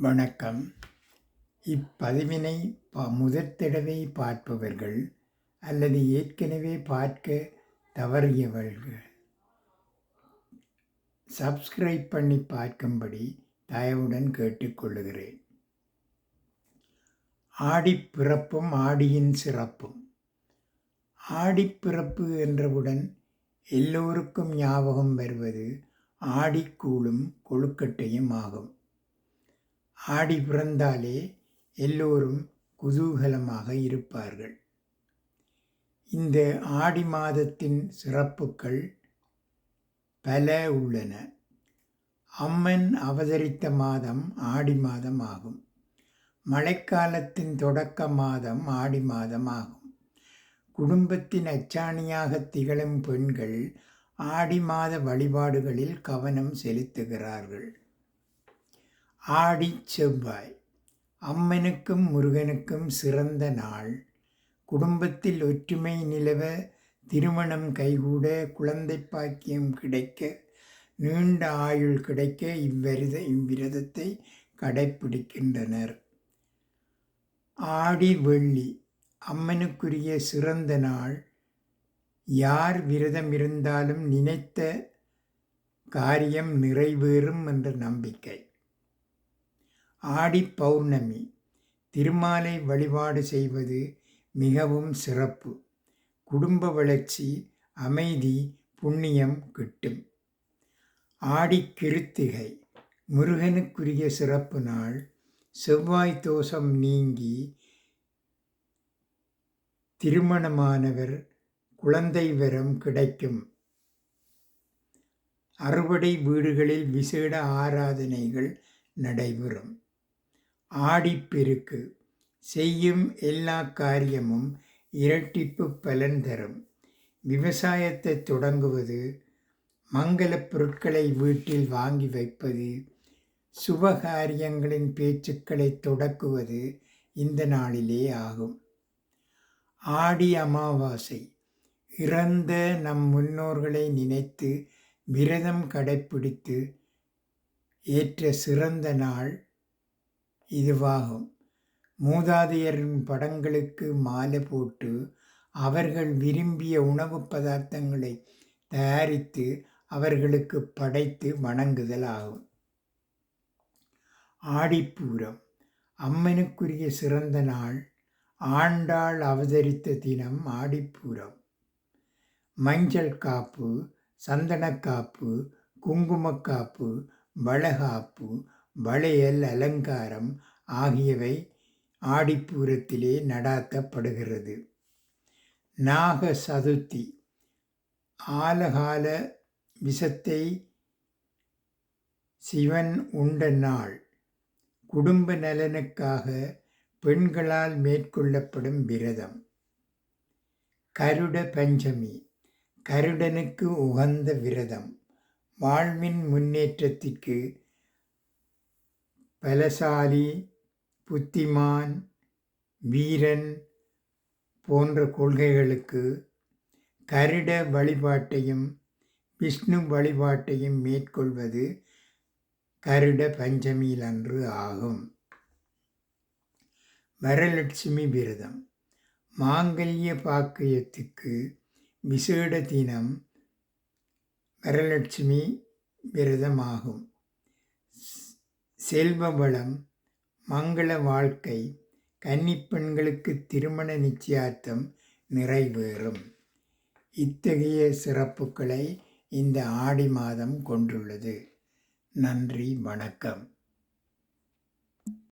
வணக்கம். இப்பதிவினை ப முதற் தடவை பார்ப்பவர்கள் அல்லது ஏற்கனவே பார்க்க தவறியவர்கள். சப்ஸ்கிரைப் பண்ணி பார்க்கும்படி தயவுடன் கேட்டுக்கொள்ளுகிறேன் ஆடிப்பிறப்பும் ஆடியின் சிறப்பும். ஆடிப்பிறப்பு என்றவுடன் எல்லோருக்கும் ஞாபகம் வருவது ஆடிக்கூழும் கொழுக்கட்டையும் ஆகும். ஆடி பிறந்தாலே எல்லோரும் குதூகலமாக இருப்பார்கள். இந்த ஆடி மாதத்தின் சிறப்புகள் பல உள்ளன. அம்மன் அவதரித்த மாதம் ஆடி மாதம் ஆகும் மழைக்காலத்தின் தொடக்க மாதம் ஆடி மாதம் ஆகும் குடும்பத்தின் அச்சாணியாக திகழும் பெண்கள் ஆடி மாத வழிபாடுகளில் கவனம் செலுத்துகிறார்கள். ஆடி செவ்வாய். அம்மனுக்கும் முருகனுக்கும் சிறந்த நாள். குடும்பத்தில் ஒற்றுமை நிலவ திருமணம் கைகூட குழந்தை பாக்கியம் கிடைக்க நீண்ட ஆயுள் கிடைக்க இவ்விரத இவ்விரதத்தை கடைப்பிடிக்கின்றனர். ஆடி வெள்ளி அம்மனுக்குரிய சிறந்த நாள். யார் விரதம் இருந்தாலும் நினைத்த காரியம் நிறைவேறும் என்ற நம்பிக்கை. ஆடி பௌர்ணமி திருமாலை வழிபாடு செய்வது மிகவும் சிறப்பு. குடும்ப வளர்ச்சி அமைதி புண்ணியம் கிட்டும். ஆடி கிருத்திகை முருகனுக்குரிய சிறப்பு நாள். செவ்வாய் தோஷம் நீங்கி திருமணமானவர் குழந்தை வரம் கிடைக்கும். அறுவடை வீடுகளில் விசேட ஆராதனைகள் நடைபெறும். ஆடிப்பெருக்கு. செய்யும் எல்லா காரியமும் இரட்டிப்பு பலன் தரும். விவசாயத்தை தொடங்குவது மங்கள பொருட்களை வீட்டில் வாங்கி வைப்பது சுபகாரியங்களின் பேச்சுக்களை தொடக்குவது இந்த நாளிலே ஆகும். ஆடி அமாவாசை. இறந்த நம் முன்னோர்களை நினைத்து விரதம் கடைப்பிடித்து ஏற்ற சிறந்த நாள் இதுவாகும். மூதாதையரின் படங்களுக்கு மாலை போட்டு அவர்கள் விரும்பிய உணவு பதார்த்தங்களை தயாரித்து அவர்களுக்கு படைத்து வணங்குதல் ஆகும். ஆடிப்பூரம். அம்மனுக்குரிய சிறந்த நாள். ஆண்டாள் அவதரித்த தினம் ஆடிப்பூரம். மஞ்சள் காப்பு சந்தனக்காப்பு குங்குமக்காப்பு வளகாப்பு வளையல் அலங்காரம் ஆகியவை ஆடிப்பூரத்திலே நடாத்தப்படுகிறது. நாக சதுர்த்தி ஆலகால விஷத்தை சிவன் உண்ட நாள். குடும்ப நலனுக்காக பெண்களால் மேற்கொள்ளப்படும் விரதம். கருட பஞ்சமி கருடனுக்கு உகந்த விரதம். வாழ்வின் முன்னேற்றத்திற்கு பலசாலி புத்திமான் வீரன் போன்ற கொள்கைகளுக்கு கருட வழிபாட்டையும் விஷ்ணு வழிபாட்டையும் மேற்கொள்வது கருட பஞ்சமியில் அன்று ஆகும். வரலட்சுமி விரதம். மாங்கல்ய பாக்கியத்துக்கு விசேட தினம் வரலட்சுமி விரதமாகும். செல்வ வளம் மங்கள வாழ்க்கை கன்னிப்பெண்களுக்கு திருமண நிச்சயார்த்தம் நிறைவேறும். இத்தகைய சிறப்புகளை இந்த ஆடி மாதம் கொண்டுள்ளது. நன்றி வணக்கம்.